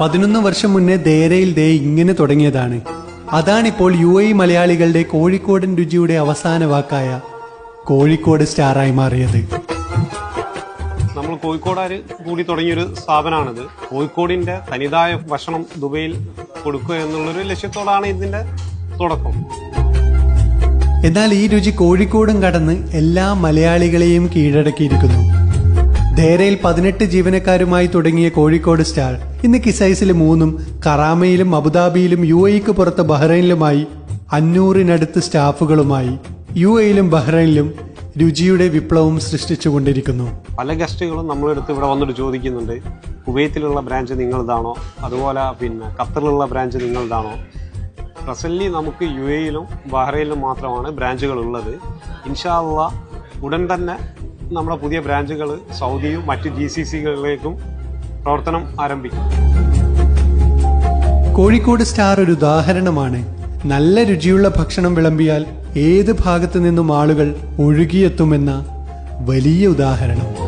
പതിനൊന്ന് വർഷം മുന്നേ ദേരയിൽ ദേ ഇങ്ങനെ തുടങ്ങിയതാണ്. അതാണിപ്പോൾ യു എ മലയാളികളുടെ കോഴിക്കോടൻ രുചിയുടെ അവസാന വാക്കായ കോഴിക്കോട് സ്റ്റാറായി മാറിയത്. നമ്മൾ കോഴിക്കോടാര് കൂടി തുടങ്ങിയൊരു സ്ഥാപനമാണിത്. കോഴിക്കോടിന്റെ തനിതായ ഭക്ഷണം ദുബൈയിൽ കൊടുക്കുക എന്നുള്ളൊരു ലക്ഷ്യത്തോടാണ് ഇതിന്റെ തുടക്കം. എന്നാൽ ഈ രുചി കോഴിക്കോടും കടന്ന് എല്ലാ മലയാളികളെയും കീഴടക്കിയിരിക്കുന്നു. ധേരയിൽ പതിനെട്ട് ജീവനക്കാരുമായി തുടങ്ങിയ കോഴിക്കോട് സ്റ്റാൾ ഇന്ന് കിസൈസിലെ മൂന്നും കറാമയിലും അബുദാബിയിലും യു എക്ക് പുറത്ത് ബഹ്റൈനിലുമായി അഞ്ഞൂറിനടുത്ത് സ്റ്റാഫുകളുമായി യു എയിലും ബഹ്റൈനിലും രുചിയുടെ വിപ്ലവം സൃഷ്ടിച്ചുകൊണ്ടിരിക്കുന്നു. പല ഗസ്റ്റുകളും നമ്മളെടുത്ത് ഇവിടെ വന്നിട്ട് ചോദിക്കുന്നുണ്ട് കുവൈത്തിലുള്ള ബ്രാഞ്ച് നിങ്ങളതാണോ? അതുപോലെ പിന്നെ ഖത്തറിലുള്ള ബ്രാഞ്ച് നിങ്ങളതാണോ? പ്രസന്റ്ലി നമുക്ക് യു എയിലും ബഹ്റൈനിലും മാത്രമാണ് ബ്രാഞ്ചുകൾ ഉള്ളത്. ഇൻഷാല്ല ഉടൻ തന്നെ നമ്മുടെ പുതിയ ബ്രാഞ്ചുകൾ സൗദിയും മറ്റ് ജി സി സികളിലേക്കും പ്രവർത്തനം ആരംഭിക്കും. കോഴിക്കോട് സ്റ്റാർ ഒരു ഉദാഹരണമാണ്. നല്ല രുചിയുള്ള ഭക്ഷണം വിളമ്പിയാൽ ഏത് ഭാഗത്തു നിന്നും ആളുകൾ ഒഴുകിയെത്തുമെന്ന വലിയ ഉദാഹരണം.